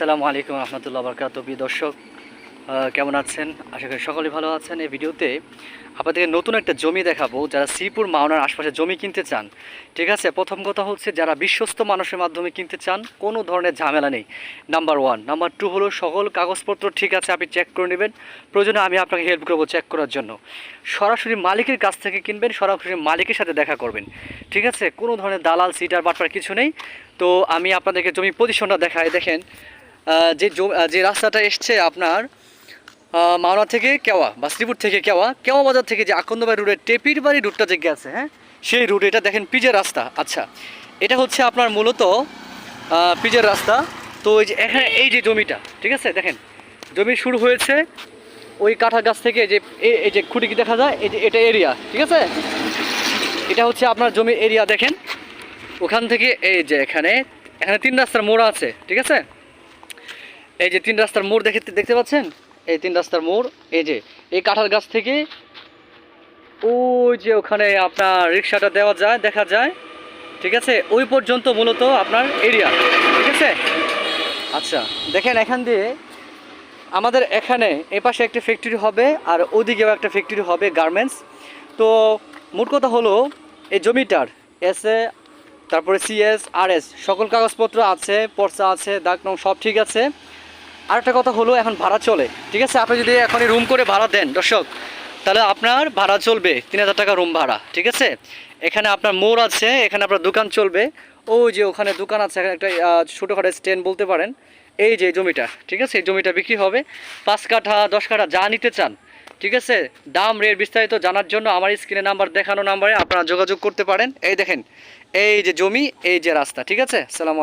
আসসালামু আলাইকুম রহমতুল্লাহ বরকাত প্রিয় দর্শক কেমন আছেন? আশা করি সকলেই ভালো আছেন। এই ভিডিওতে আপনাদেরকে নতুন একটা জমি দেখাবো। যারা শ্রীপুর মাওনার আশপাশে জমি কিনতে চান, ঠিক আছে? প্রথম কথা হচ্ছে, যারা বিশ্বস্ত মানুষের মাধ্যমে কিনতে চান, কোনো ধরনের ঝামেলা নেই। নাম্বার ওয়ান নাম্বার টু হলো, সকল কাগজপত্র ঠিক আছে, আপনি চেক করে নেবেন। প্রয়োজনে আমি আপনাকে হেল্প করব চেক করার জন্য। সরাসরি মালিকের কাছ থেকে কিনবেন, সরাসরি মালিকের সাথে দেখা করবেন। ঠিক আছে? কোনো ধরনের দালাল সিটার বাটপার কিছু নেই। তো আমি আপনাদেরকে জমি পজিশনটা দেখাই। দেখেন যে যে রাস্তাটা এসছে আপনার মাওনা থেকে কেওয়া, বা শ্রীপুর থেকে কেওয়া কেওয়া বাজার থেকে যে আকন্দবাড়ি রুটের টেপির বাড়ি রুটটা যে গেছে হ্যাঁ? সেই রুট, এটা দেখেন পিজের রাস্তা। আচ্ছা এটা হচ্ছে আপনার মূলত পিজের রাস্তা। তো এই যে এখানে এই যে জমিটা, ঠিক আছে, দেখেন, জমি শুরু হয়েছে ওই কাঁঠাল গাছ থেকে যে, এই যে খুঁটি দেখা যায়? এই যে এটা এরিয়া ঠিক আছে? এটা হচ্ছে আপনার জমি এরিয়া দেখেন। ওখান থেকে এই যে এখানে এখানে তিন রাস্তার মোড়া আছে, ঠিক আছে? এই যে তিন রাস্তার মোড় দেখে দেখতে পাচ্ছেন? এই তিন রাস্তার মোড়, এই যে, এই কাঁঠাল গাছ থেকে ওই যে ওখানে আপনার রিক্সাটা দেওয়া যায়, দেখা যায়, ঠিক আছে? ওই পর্যন্ত মূলত আপনার এরিয়া, ঠিক আছে? আচ্ছা দেখেন এখান দিয়ে আমাদের এখানে এ পাশে একটা ফ্যাক্টরি হবে আর ওদিকেও একটা ফ্যাক্টরি হবে গার্মেন্টস তো মোট কথা হলো, এই জমিটার এস এ, তারপরে সিএস আর এস সকল কাগজপত্র আছে, পর্চা আছে, দাগ সব ঠিক আছে। আরেকটা কথা হলো, এখন ভাড়া চলে। ঠিক আছে? আপনি যদি এখনই রুম করে ভাড়া দেন, দর্শক, তাহলে আপনার ভাড়া চলবে তিন হাজার টাকা রুম ভাড়া, ঠিক আছে? এখানে আপনার মোড় আছে, এখানে আপনার দোকান চলবে। ও যে ওখানে দোকান আছে, এখানে একটা ছোটোখাটো স্ট্যান্ড বলতে পারেন। এই যে জমিটা, ঠিক আছে? এই জমিটা বিক্রি হবে। পাঁচ কাঠা, দশ কাঠা যা নিতে চান, ঠিক আছে? দাম রেট বিস্তারিত জানার জন্য আমার স্ক্রিনে নাম্বার দেখানো নাম্বারে আপনারা যোগাযোগ করতে পারেন। এই দেখেন, এই যে জমি, এই যে রাস্তা, ঠিক আছে? সালাম